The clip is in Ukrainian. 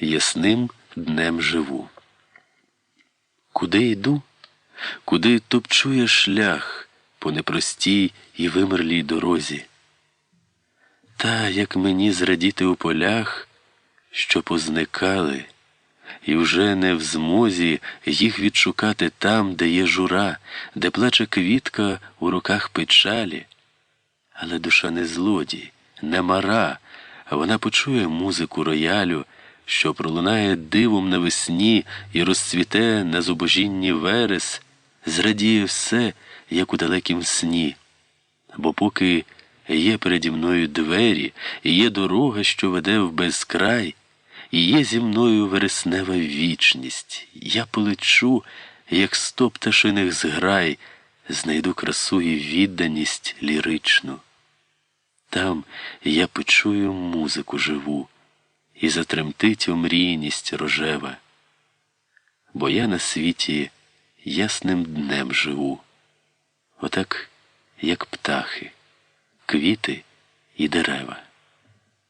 ясним днем живу. Куди йду, куди топчує шлях по непростій і вимерлій дорозі. Та як мені зрадіти у полях, що позникали, і вже не в змозі їх відшукати там, де є жура, де плаче квітка у руках печалі. Але душа не злодій, не мара, вона почує музику роялю, що пролунає дивом навесні і розцвіте на зубожінні верес, зрадіє все, як у далекім сні. Бо поки є переді мною двері, і є дорога, що веде в безкрай, і є зі мною вереснева вічність. Я полечу, як сто пташиних зграй, знайду красу і відданість ліричну. Там я почую музику живу, і затремтить омрійність рожева, бо я на світі ясним днем живу, отак, як птахи, квіти і дерева.